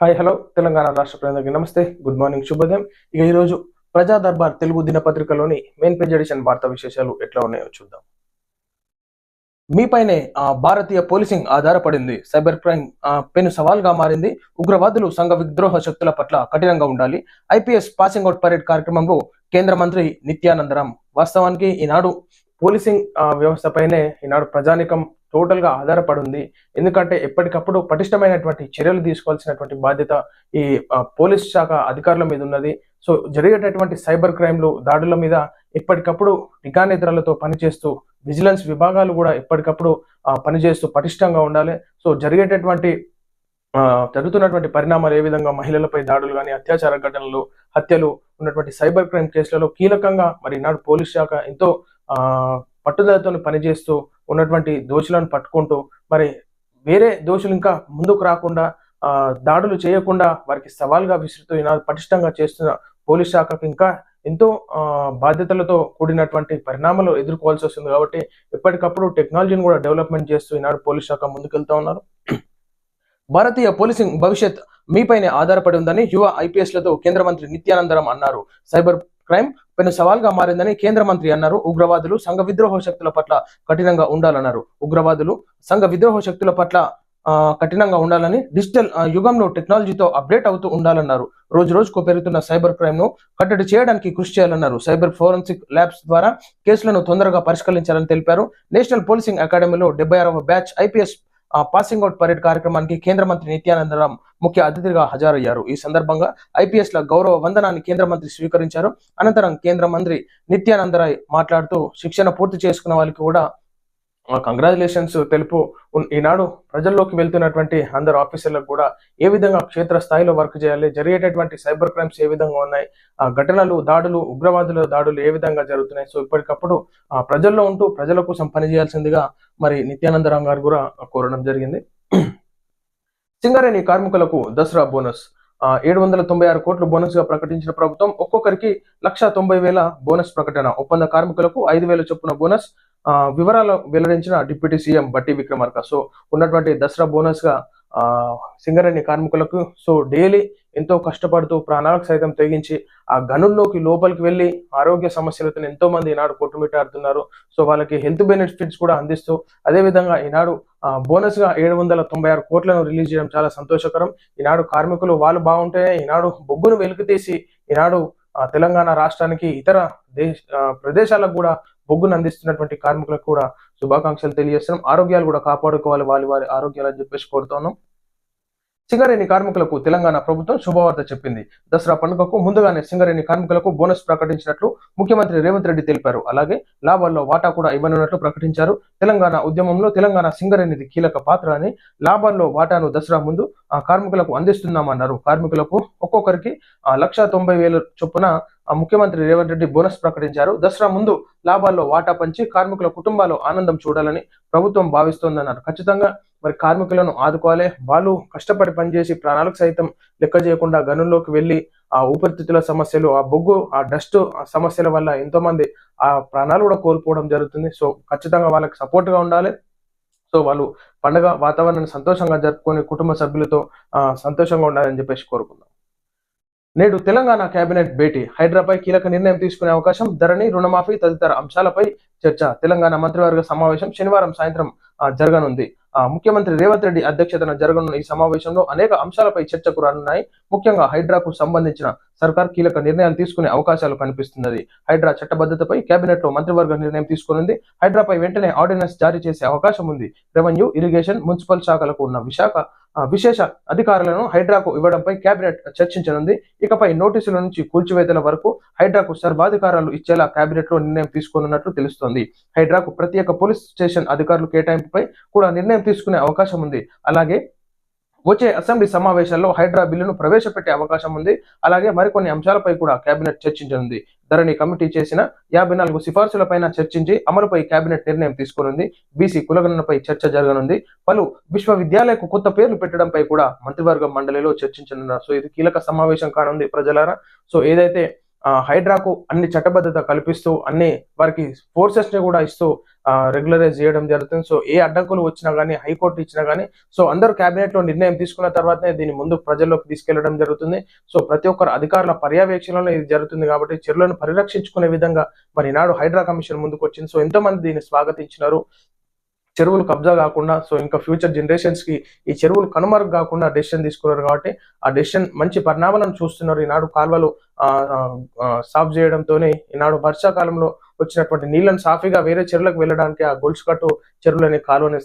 Hi hello Telangana రాష్ట్ర ప్రజలకి నమస్తే. గుడ్ మార్నింగ్ శుభోదయం. ఇక ఈరోజు ప్రజా దర్బార్ తెలుగు దినపత్రికలోని మెయిన్ పేజ్ ఎడిషన్ వార్తా విశేషాలు ఎట్లా ఉన్నాయో చూద్దాం. మీపైనే ఆ, భారతీయ పోలీసింగ్ ఆధారపడింది. సైబర్ క్రైమ్ పెను సవాల్గా మారింది. ఉగ్రవాదులు సంఘ విద్రోహ శక్తుల పట్ల కఠినంగా ఉండాలి. ఐపీఎస్ పాసింగ్ అవుట్ పరేడ్ కార్యక్రమంలో కేంద్ర మంత్రి నిత్యానందరాం వాస్తవానికి ఈనాడు పోలీసింగ్ వ్యవస్థపైనే ఈనాడు ప్రజానికం టోటల్గా ఆధారపడి ఉంది ఎందుకంటే ఎప్పటికప్పుడు పటిష్టమైనటువంటి చర్యలు తీసుకోవాల్సినటువంటి బాధ్యత ఈ పోలీస్ శాఖ అధికారుల మీద ఉన్నది. సో జరిగేటటువంటి సైబర్ క్రైమ్లు దాడుల మీద ఎప్పటికప్పుడు నిఘానిద్రలతో పనిచేస్తూ విజిలెన్స్ విభాగాలు కూడా ఎప్పటికప్పుడు పనిచేస్తూ పటిష్టంగా ఉండాలి. సో జరిగేటటువంటి జరుగుతున్నటువంటి పరిణామాలు ఏ విధంగా మహిళలపై దాడులు కానీ అత్యాచార ఘటనలు హత్యలు ఉన్నటువంటి సైబర్ క్రైమ్ కేసులలో కీలకంగా మరి నాడు పోలీస్ శాఖ ఎంతో పట్టుదలతో పనిచేస్తూ ఉన్నటువంటి దోషులను పట్టుకుంటూ మరి వేరే దోషులు ఇంకా ముందుకు రాకుండా దాడులు చేయకుండా వారికి సవాల్గా విసురుతూ పటిష్టంగా చేస్తున్న పోలీస్ శాఖకు ఇంకా ఎంతో బాధ్యతలతో కూడినటువంటి పరిణామాలు ఎదుర్కోవాల్సి వస్తుంది కాబట్టి ఎప్పటికప్పుడు టెక్నాలజీని కూడా డెవలప్మెంట్ చేస్తూ ఈనాడు పోలీస్ శాఖ ముందుకెళ్తా ఉన్నారు. భారతీయ పోలీసింగ్ భవిష్యత్ మీపైనే ఆధారపడి ఉందని యువ ఐపీఎస్లతో కేంద్ర మంత్రి నిత్యానందరం అన్నారు. సైబర్ క్రైమ్ పెను సవాల్గా మారిందని కేంద్ర మంత్రి అన్నారు. ఉగ్రవాదులు సంఘ విద్రోహ శక్తుల పట్ల కఠినంగా ఉండాలన్నారు. ఉగ్రవాదులు సంఘ విద్రోహ శక్తుల పట్ల ఆ, కఠినంగా ఉండాలని డిజిటల్ యుగంలో టెక్నాలజీతో అప్డేట్ అవుతూ ఉండాలన్నారు. రోజు రోజుకు పెరుగుతున్న సైబర్ క్రైమ్ను కట్టడి చేయడానికి కృషి చేయాలన్నారు. సైబర్ ఫోరెన్సిక్ ల్యాబ్స్ ద్వారా కేసులను తొందరగా పరిష్కరించాలని తెలిపారు. నేషనల్ పోలీసింగ్ అకాడమీలో డెబ్బై ఆరవ batch IPS passing out parade కార్యక్రమానికి కేంద్ర మంత్రి నిత్యానందరామ్ ముఖ్య అతిథిగా హాజరయ్యారు. ఈ సందర్భంగా ఐపీఎస్ ల గౌరవ వందనాన్ని కేంద్ర మంత్రి స్వీకరించారు. అనంతరం కేంద్ర మంత్రి నిత్యానందరాయ్ మాట్లాడుతూ శిక్షణ పూర్తి చేసుకున్న వాళ్ళకి కూడా కంగ్రాచులేషన్స్ తెలుపు. ఈనాడు ప్రజల్లోకి వెళ్తున్నటువంటి అందరు ఆఫీసర్లకు కూడా ఏ విధంగా క్షేత్ర స్థాయిలో వర్క్ చేయాలి జరిగేటటువంటి సైబర్ క్రైమ్స్ ఏ విధంగా ఉన్నాయి ఆ ఘటనలు దాడులు ఉగ్రవాదుల దాడులు ఏ విధంగా జరుగుతున్నాయి. సో ఇప్పటికప్పుడు ఆ ప్రజల్లో ఉంటూ ప్రజల కోసం పనిచేయాల్సిందిగా మరి నిత్యానందరాం గారు కూడా కోరడం జరిగింది. సింగరేణి కార్మికులకు దసరా బోనస్. ఆ, ఏడు వందల తొంభై ఆరు కోట్లు బోనస్గా ప్రకటించిన ప్రభుత్వం ఒక్కొక్కరికి లక్ష తొంభై వేల బోనస్ ప్రకటన. ఒప్పంద కార్మికులకు ఐదు వేల చొప్పున బోనస్ వివరాలు వెల్లడించిన డిప్యూటీ సీఎం బట్టి విక్రమార్క. సో ఉన్నటువంటి దసరా బోనస్గా ఆ, సింగరేణి కార్మికులకు సో డైలీ ఎంతో కష్టపడుతూ ప్రాణాలకు సైతం తెగించి ఆ గనుల్లోకి లోపలికి వెళ్ళి ఆరోగ్య సమస్యలతో ఎంతో మంది ఈనాడు కొట్టుమిట్టాడుతున్నారు. సో వాళ్ళకి హెల్త్ బెనిఫిట్స్ కూడా అందిస్తూ అదే విధంగా ఈనాడు బోనస్గా ఏడు వందల తొంభై ఆరు కోట్లను రిలీజ్ చేయడం చాలా సంతోషకరం. ఈనాడు కార్మికులు వాళ్ళు బాగుంటే ఈనాడు బొగ్గును వెలికితీసి ఈనాడు తెలంగాణ రాష్ట్రానికి ఇతర దేశ ఆ, ప్రదేశాలకు కూడా బొగ్గును అందిస్తున్నటువంటి కార్మికులకు కూడా శుభాకాంక్షలు తెలియజేస్తున్నాం. ఆరోగ్యాలు కూడా కాపాడుకోవాలి వారి వారి ఆరోగ్యాలు అని చెప్పేసి కోరుతున్నాం. సింగరేణి కార్మికులకు తెలంగాణ ప్రభుత్వం శుభవార్త చెప్పింది. దసరా పండుగకు ముందుగానే సింగరేణి కార్మికులకు బోనస్ ప్రకటించినట్లు ముఖ్యమంత్రి రేవంత్ రెడ్డి తెలిపారు. అలాగే లాభాల్లో వాటా కూడా ఇవ్వనున్నట్లు ప్రకటించారు. తెలంగాణ ఉద్యమంలో తెలంగాణ సింగరేణిది కీలక పాత్ర అని లాభాల్లో వాటాను దసరా ముందు ఆ కార్మికులకు అందిస్తున్నామన్నారు. కార్మికులకు ఒక్కొక్కరికి ఆ లక్ష తొంభై వేల చొప్పున ఆ ముఖ్యమంత్రి రేవంత్ రెడ్డి బోనస్ ప్రకటించారు. దసరా ముందు లాభాల్లో వాటా పంచి కార్మికుల కుటుంబాలు ఆనందం చూడాలని ప్రభుత్వం భావిస్తోందన్నారు. ఖచ్చితంగా మరి కార్మికులను ఆదుకోవాలి. వాళ్ళు కష్టపడి పనిచేసి ప్రాణాలకు సైతం లెక్క చేయకుండా గనుల్లోకి వెళ్ళి ఆ ఊపిరితిత్తుల సమస్యలు ఆ బొగ్గు ఆ డస్ట్ సమస్యల వల్ల ఎంతో మంది ఆ ప్రాణాలు కూడా కోల్పోవడం జరుగుతుంది. సో ఖచ్చితంగా వాళ్ళకి సపోర్ట్గా ఉండాలి. సో వాళ్ళు పండగ వాతావరణాన్ని సంతోషంగా జరుపుకొని కుటుంబ సభ్యులతో సంతోషంగా ఉండాలని చెప్పేసి కోరుకుందాం. నేడు తెలంగాణ కేబినెట్ భేటీ. హైడ్రాపై కీలక నిర్ణయం తీసుకునే అవకాశం ధరణి రుణమాఫీ తదితర అంశాలపై చర్చ. తెలంగాణ మంత్రివర్గ సమావేశం శనివారం సాయంత్రం జరగనుంది. ముఖ్యమంత్రి రేవంత్ రెడ్డి అధ్యక్షతన జరగనున్న ఈ సమావేశంలో అనేక అంశాలపై చర్చకు రానున్నాయి. ముఖ్యంగా హైడ్రాకు సంబంధించిన సర్కార్ కీలక నిర్ణయాలు తీసుకునే అవకాశాలు కనిపిస్తున్నది. హైడ్రా చట్టబద్ధతపై కేబినెట్లో మంత్రివర్గ నిర్ణయం తీసుకునింది. హైడ్రాపై వెంటనే ఆర్డినెన్స్ జారీ చేసే అవకాశం ఉంది. రెవెన్యూ ఇరిగేషన్ మున్సిపల్ శాఖలకు ఉన్న విశాఖ విశేష అధికారులను హైడ్రాకు ఇవ్వడంపై కేబినెట్ చర్చించనుంది. ఇకపై నోటీసుల నుంచి కూల్చివేతల వరకు హైడ్రాకు సర్వాధికారాలు ఇచ్చేలా కేబినెట్లో నిర్ణయం తీసుకోనున్నట్లు తెలుస్తోంది. హైడ్రాకు ప్రత్యేక పోలీస్ స్టేషన్ అధికారులు కేటాయింపుపై కూడా నిర్ణయం తీసుకునే అవకాశం ఉంది అలాగే వచ్చే అసెంబ్లీ సమావేశాల్లో హైడ్రా బిల్లును ప్రవేశపెట్టే అవకాశం ఉంది. అలాగే మరికొన్ని అంశాలపై కూడా కేబినెట్ చర్చించనుంది. ధరణి కమిటీ చేసిన యాభై నాలుగు సిఫార్సులపైన చర్చించి అమలుపై కేబినెట్ నిర్ణయం తీసుకునుంది. బీసీ కులగణనపై చర్చ జరగనుంది. పలు విశ్వవిద్యాలయకు కొత్త పేర్లు పెట్టడంపై కూడా మంత్రివర్గ మండలిలో చర్చించనున్నారు. సో ఇది కీలక సమావేశం కానుంది ప్రజలారా. సో ఏదైతే హైడ్రాకు అన్ని చట్టబద్ధత కల్పిస్తూ అన్ని వారికి ఫోర్సెస్ని కూడా ఇస్తూ రెగ్యులరైజ్ చేయడం జరుగుతుంది. సో ఏ అడ్డంకులు వచ్చినా కానీ హైకోర్టు ఇచ్చినా కానీ సో అందరూ కేబినెట్లో నిర్ణయం తీసుకున్న తర్వాతనే దీన్ని ముందు ప్రజల్లోకి తీసుకెళ్ళడం జరుగుతుంది. సో ప్రతి ఒక్కరు అధికారుల పర్యవేక్షణలో ఇది జరుగుతుంది కాబట్టి చెరువులను పరిరక్షించుకునే విధంగా మరి నాడు హైడ్రా కమిషన్ ముందుకు వచ్చింది సో ఎంతో మంది దీన్ని స్వాగతించినారు. చెరువులు కబ్జా కాకుండా సో ఇంకా ఫ్యూచర్ జనరేషన్స్కి ఈ చెరువులు కనుమరుగు కాకుండా డెసిషన్ తీసుకున్నారు కాబట్టి ఆ డెసిషన్ మంచి పరిణామాలను చూస్తున్నారు. ఈనాడు కాల్వలు సాఫ్ చేయడంతోనే ఈనాడు వర్షాకాలంలో వచ్చినటువంటి నీళ్ళను సాఫీగా వేరే చెరువులకు వెళ్ళడానికి ఆ గొలుసు కట్టు చెరువులని కాలువని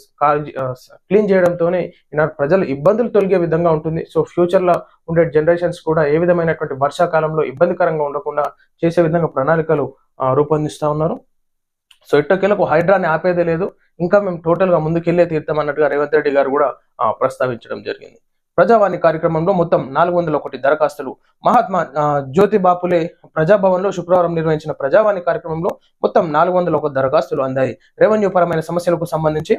క్లీన్ చేయడంతోనే ఈనాడు ప్రజలు ఇబ్బందులు తొలగే విధంగా ఉంటుంది. సో ఫ్యూచర్లో ఉండే జనరేషన్స్ కూడా ఏ విధమైనటువంటి వర్షాకాలంలో ఇబ్బందికరంగా ఉండకుండా చేసే విధంగా ప్రణాళికలు రూపొందిస్తా ఉన్నారు. సో ఇట్టకేలకు హైడ్రాని ఆపేదే లేదు. ఇంకా మేము టోటల్గా ముందుకెళ్ళే తీర్థం అన్నట్టుగా రేవంత్ రెడ్డి గారు కూడా ప్రస్తావించడం జరిగింది. ప్రజావాణి కార్యక్రమంలో మొత్తం నాలుగు వందల ఒకటి దరఖాస్తులు. మహాత్మా జ్యోతి బాపులే ప్రజాభవన్లో శుక్రవారం నిర్వహించిన ప్రజావాణి కార్యక్రమంలో మొత్తం నాలుగు వందల ఒక దరఖాస్తులు అందాయి. రెవెన్యూ పరమైన సమస్యలకు సంబంధించి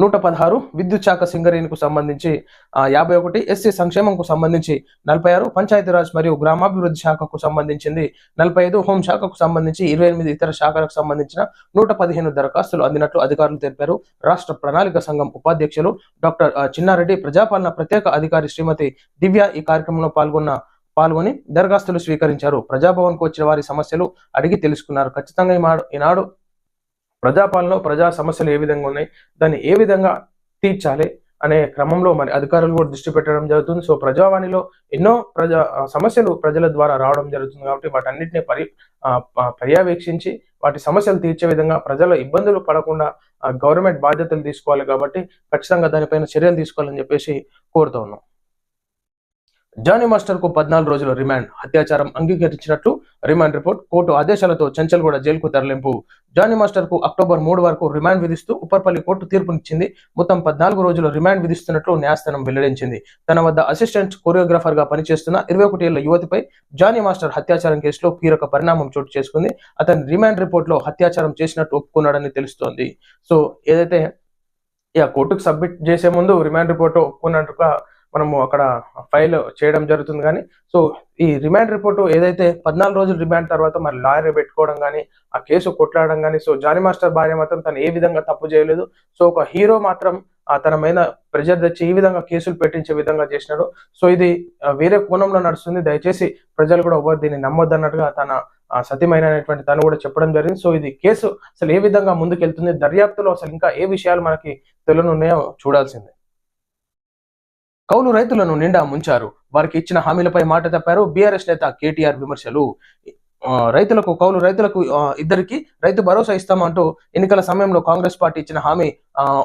నూట పదహారు విద్యుత్ శాఖ సింగరేణికు సంబంధించి యాభై ఒకటి ఎస్సీ సంక్షేమంకు సంబంధించి నలభై ఆరు పంచాయతీరాజ్ మరియు గ్రామాభివృద్ధి శాఖకు సంబంధించింది నలభై ఐదు హోం శాఖకు సంబంధించి ఇరవై ఎనిమిది ఇతర శాఖలకు సంబంధించిన నూట పదిహేను దరఖాస్తులు అందినట్లు అధికారులు తెలిపారు. రాష్ట్ర ప్రణాళిక సంఘం ఉపాధ్యక్షులు డాక్టర్ చిన్నారెడ్డి ప్రజాపాలన ప్రత్యేక అధికారి శ్రీమతి దివ్య ఈ కార్యక్రమంలో పాల్గొన్న పాల్గొని దరఖాస్తులు స్వీకరించారు. ప్రజాభవన్కు వచ్చిన వారి సమస్యలు అడిగి తెలుసుకున్నారు. ఖచ్చితంగా ఈ మాడు- ఈనాడు ప్రజాపాలనలో ప్రజా సమస్యలు ఏ విధంగా ఉన్నాయి దాన్ని ఏ విధంగా తీర్చాలి అనే క్రమంలో మరి అధికారులు కూడా దృష్టి పెట్టడం జరుగుతుంది. సో ప్రజావాణిలో ఎన్నో ప్రజా సమస్యలు ప్రజల ద్వారా రావడం జరుగుతుంది కాబట్టి వాటన్నిటిని పరి పర్యవేక్షించి వాటి సమస్యలు తీర్చే విధంగా ప్రజల ఇబ్బందులు పడకుండా గవర్నమెంట్ బాధ్యతలు తీసుకోవాలి కాబట్టి ఖచ్చితంగా దానిపైన చర్యలు తీసుకోవాలని చెప్పేసి కోరుతా ఉన్నాం. జానీ మాస్టర్కు పద్నాలుగు రోజుల రిమాండ్. అత్యాచారం అంగీకరించినట్లు రిమాండ్ రిపోర్ట్. కోర్టు ఆదేశాలతో చంచల్గూడ జైలుకు తరలింపు. జానీ మాస్టర్కు అక్టోబర్ మూడు వరకు రిమాండ్ విధిస్తూ ఉప్పర్పల్లి కోర్టు తీర్పునిచ్చింది. మొత్తం పద్నాలుగు రోజుల రిమాండ్ విధిస్తున్నట్లు న్యాయస్థానం వెల్లడించింది. తన వద్ద అసిస్టెంట్ కొరియోగ్రాఫర్గా పనిచేస్తున్న ఇరవై ఒకటి ఏళ్ళ యువతిపై జానీ మాస్టర్ హత్యాచారం కేసులో కీలక పరిణామం చోటు చేసుకుంది. అతని రిమాండ్ రిపోర్ట్లో హత్యాచారం చేసినట్టు ఒప్పుకున్నాడని తెలుస్తోంది. సో ఏదైతే ఇక కోర్టుకు సబ్మిట్ చేసే ముందు రిమాండ్ రిపోర్ట్ ఒప్పుకున్నట్టుగా మనము అక్కడ ఫైల్ చేయడం జరుగుతుంది కానీ సో ఈ రిమాండ్ రిపోర్ట్ ఏదైతే పద్నాలుగు రోజులు రిమాండ్ తర్వాత మరి లాయర్ పెట్టుకోవడం కానీ ఆ కేసు కొట్లాడడం కానీ సో జానీ మాస్టర్ భార్య మాత్రం తను ఏ విధంగా తప్పు చేయలేదు. సో ఒక హీరో మాత్రం తన మీద ప్రెజర్ తెచ్చి ఈ విధంగా కేసులు పెట్టించే విధంగా చేసినాడు. సో ఇది వేరే కోణంలో నడుస్తుంది. దయచేసి ప్రజలు కూడా ఎవరు దీన్ని నమ్మొద్దన్నట్టుగా తన ఆ, సతీమైనటువంటి తను కూడా చెప్పడం జరిగింది. సో ఇది కేసు అసలు ఏ విధంగా ముందుకెళ్తుంది దర్యాప్తులో అసలు ఇంకా ఏ విషయాలు మనకి తెలియనున్నాయో చూడాల్సిందే. కౌలు రైతులను నిండా ముంచారు. వారికి ఇచ్చిన హామీలపై మాట తప్పారు బీఆర్ఎస్ నేత కేటీఆర్ విమర్శలు. రైతులకు కౌలు రైతులకు ఇద్దరికి రైతు భరోసా ఇస్తామంటూ ఎన్నికల సమయంలో కాంగ్రెస్ పార్టీ ఇచ్చిన హామీ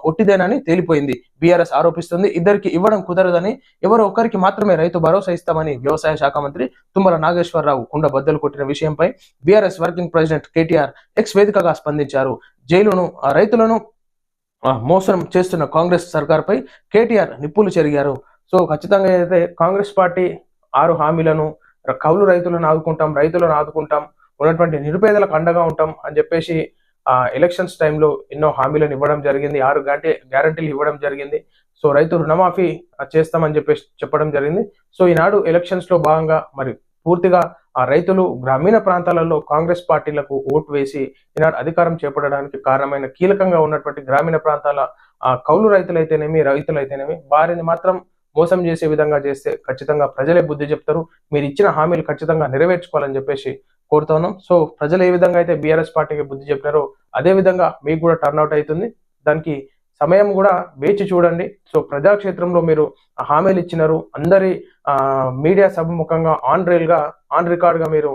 ఒట్టిదేనని తేలిపోయింది. బీఆర్ఎస్ ఆరోపిస్తుంది ఇద్దరికి ఇవ్వడం కుదరదని ఎవరో ఒకరికి మాత్రమే రైతు భరోసా ఇస్తామని వ్యవసాయ శాఖ మంత్రి తుమ్మల నాగేశ్వరరావు కుండ బద్దలు కొట్టిన విషయంపై BRS working president KTR X వేదికగా స్పందించారు. జైలును రైతులను మోసం చేస్తున్న కాంగ్రెస్ సర్కార్పై కేటీఆర్ నిప్పులు చెరిగారు. సో ఖచ్చితంగా ఏదైతే కాంగ్రెస్ పార్టీ ఆరు హామీలను కౌలు రైతులను ఆదుకుంటాం రైతులను ఆదుకుంటాం ఉన్నటువంటి నిరుపేదలకు అండగా ఉంటాం అని చెప్పేసి ఆ ఎలక్షన్స్ టైంలో ఎన్నో హామీలను ఇవ్వడం జరిగింది. ఆరు గ్యారంటీ గ్యారంటీలు ఇవ్వడం జరిగింది. సో రైతు రుణమాఫీ చేస్తామని చెప్పేసి చెప్పడం జరిగింది. సో ఈనాడు ఎలక్షన్స్లో భాగంగా మరి పూర్తిగా ఆ రైతులు గ్రామీణ ప్రాంతాలలో కాంగ్రెస్ పార్టీలకు ఓటు వేసి ఈనాడు అధికారం చేపట్టడానికి కారణమైన కీలకంగా ఉన్నటువంటి గ్రామీణ ప్రాంతాల ఆ కౌలు రైతులైతేనేమి రైతులైతేనేమి వారిని మాత్రం మోసం చేసే విధంగా చేస్తే ఖచ్చితంగా ప్రజలే బుద్ధి చెప్తారు. మీరు ఇచ్చిన హామీలు ఖచ్చితంగా నెరవేర్చుకోవాలని చెప్పేసి కోరుతున్నాం సో ప్రజలు ఏ విధంగా అయితే బీఆర్ఎస్ పార్టీకి బుద్ధి చెప్పినారో అదే విధంగా మీకు కూడా టర్న్అవుట్ అవుతుంది. దానికి సమయం కూడా వేచి చూడండి. సో ప్రజాక్షేత్రంలో మీరు హామీలు ఇచ్చినారు. అందరి మీడియా సభముఖంగా ఆన్ రైల్గా ఆన్ రికార్డ్గా మీరు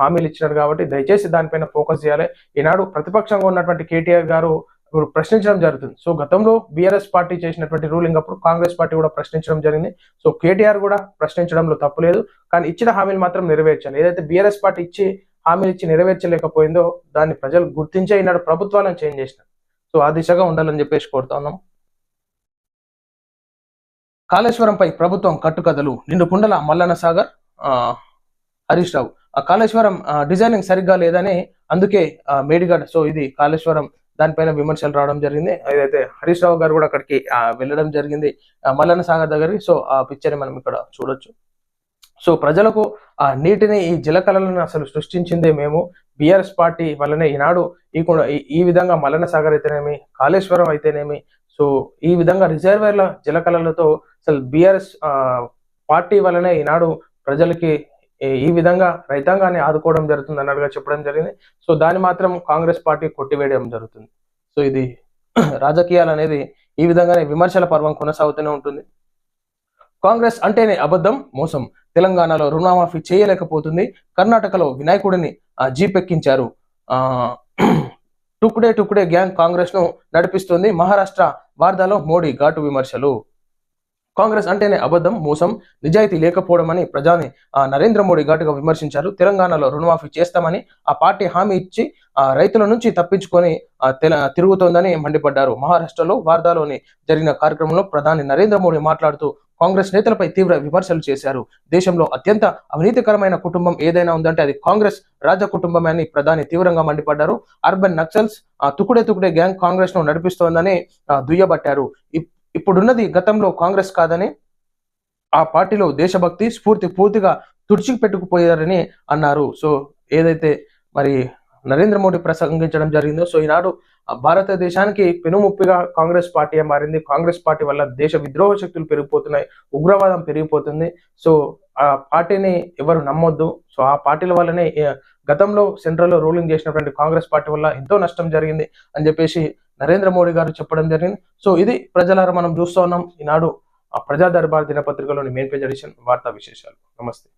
హామీలు ఇచ్చినారు కాబట్టి దయచేసి దానిపైన ఫోకస్ చేయాలి. ఈనాడు ప్రతిపక్షంగా ఉన్నటువంటి కేటీఆర్ గారు ఇప్పుడు ప్రశ్నించడం జరుగుతుంది. సో గతంలో బీఆర్ఎస్ పార్టీ చేసినటువంటి రూలింగ్ అప్పుడు కాంగ్రెస్ పార్టీ కూడా ప్రశ్నించడం జరిగింది. సో కేటీఆర్ కూడా ప్రశ్నించడంలో తప్పు లేదు. కానీ ఇచ్చిన హామీలు మాత్రం నెరవేర్చాలి. ఏదైతే బీఆర్ఎస్ పార్టీ ఇచ్చి హామీలు ఇచ్చి నెరవేర్చలేకపోయిందో దాన్ని ప్రజలు గుర్తించే ఈనాడు ప్రభుత్వాలను చేంజ్ చేసినారు. సో ఆ దిశగా ఉండాలని చెప్పేసి కోరుతా ఉన్నాం. కాళేశ్వరంపై ప్రభుత్వం కట్టుకథలు. నిండు కుండల మల్లన్న సాగర్ ఆ, హరీష్ రావు. ఆ కాళేశ్వరం ఆ, డిజైనింగ్ సరిగ్గా లేదని అందుకే మేడిగడ్ సో ఇది కాళేశ్వరం దానిపైన విమర్శలు రావడం జరిగింది. ఏదైతే హరీష్ రావు గారు కూడా అక్కడికి వెళ్ళడం జరిగింది మల్లన్న సాగర్ దగ్గరికి. సో ఆ పిక్చర్ మనం ఇక్కడ చూడొచ్చు. సో ప్రజలకు ఆ నీటిని ఈ జలకళలను అసలు సృష్టించిందే మేము. బీఆర్ఎస్ పార్టీ వల్లనే ఈనాడు ఈ ఈ- విధంగా మలన సాగర్ అయితేనేమి కాళేశ్వరం అయితేనేమి సో ఈ విధంగా రిజర్వేర్ల జలకళలతో అసలు బీఆర్ఎస్ పార్టీ వల్లనే ఈనాడు ప్రజలకి ఈ విధంగా రైతాంగాన్ని ఆదుకోవడం జరుగుతుంది అన్నట్టుగా చెప్పడం జరిగింది. సో దాన్ని మాత్రం కాంగ్రెస్ పార్టీ కొట్టివేయడం జరుగుతుంది. సో ఇది రాజకీయాలు అనేది ఈ విధంగానే విమర్శల పర్వం కొనసాగుతూనే ఉంటుంది. కాంగ్రెస్ అంటేనే అబద్ధం మోసం. తెలంగాణలో రుణమాఫీ చేయలేకపోతుంది. కర్ణాటకలో వినాయకుడిని జీపెక్కించారు. ఆ టుకుడే టుకుడే గ్యాంగ్ కాంగ్రెస్ను నడిపిస్తుంది. మహారాష్ట్ర వార్దాలో మోడీ ఘాటు విమర్శలు. కాంగ్రెస్ అంటేనే అబద్ధం మోసం నిజాయితీ లేకపోవడం అని ప్రధాని నరేంద్ర మోడీ ఘాటుగా విమర్శించారు. తెలంగాణలో రుణమాఫీ చేస్తామని ఆ పార్టీ హామీ ఇచ్చి ఆ, రైతుల నుంచి తప్పించుకొని తెల- తిరుగుతోందని మండిపడ్డారు. మహారాష్ట్రలో వార్దాలోని జరిగిన కార్యక్రమంలో ప్రధాని నరేంద్ర మోడీ మాట్లాడుతూ కాంగ్రెస్ నేతలపై తీవ్ర విమర్శలు చేశారు. దేశంలో అత్యంత అవినీతికరమైన కుటుంబం ఏదైనా ఉందంటే అది కాంగ్రెస్ రాజ కుటుంబమే అని ప్రధాని తీవ్రంగా మండిపడ్డారు. అర్బన్ నక్సల్స్ తుకుడే తుకుడే గ్యాంగ్ కాంగ్రెస్ను నడిపిస్తోందని దుయ్యబట్టారు. ఇప్పుడున్నది గతంలో కాంగ్రెస్ కాదని ఆ పార్టీలో దేశభక్తి స్ఫూర్తి పూర్తిగా తుడిచిపెట్టుకుపోయారని అన్నారు. సో ఏదైతే మరి నరేంద్ర మోడీ ప్రసంగించడం జరిగిందో సో ఈనాడు ఆ భారతదేశానికి పెనుముప్పిగా కాంగ్రెస్ పార్టీ మారింది. కాంగ్రెస్ పార్టీ వల్ల దేశ విద్రోహ శక్తులు పెరిగిపోతున్నాయి ఉగ్రవాదం పెరిగిపోతుంది. సో ఆ పార్టీని ఎవరు నమ్మొద్దు. సో ఆ పార్టీల వల్లనే గతంలో సెంట్రల్లో రూలింగ్ చేసినటువంటి కాంగ్రెస్ పార్టీ వల్ల ఎంతో నష్టం జరిగింది అని చెప్పేసి నరేంద్ర మోడీ గారు చెప్పడం జరిగింది. సో ఇది ప్రజలారా మనం చూస్తూ ఉన్నాం. ఈనాడు ఆ ప్రజా దర్బార్ దినపత్రికలోని మెయిన్ పేజ్ ఎడిషన్ వార్తా విశేషాలు. నమస్తే.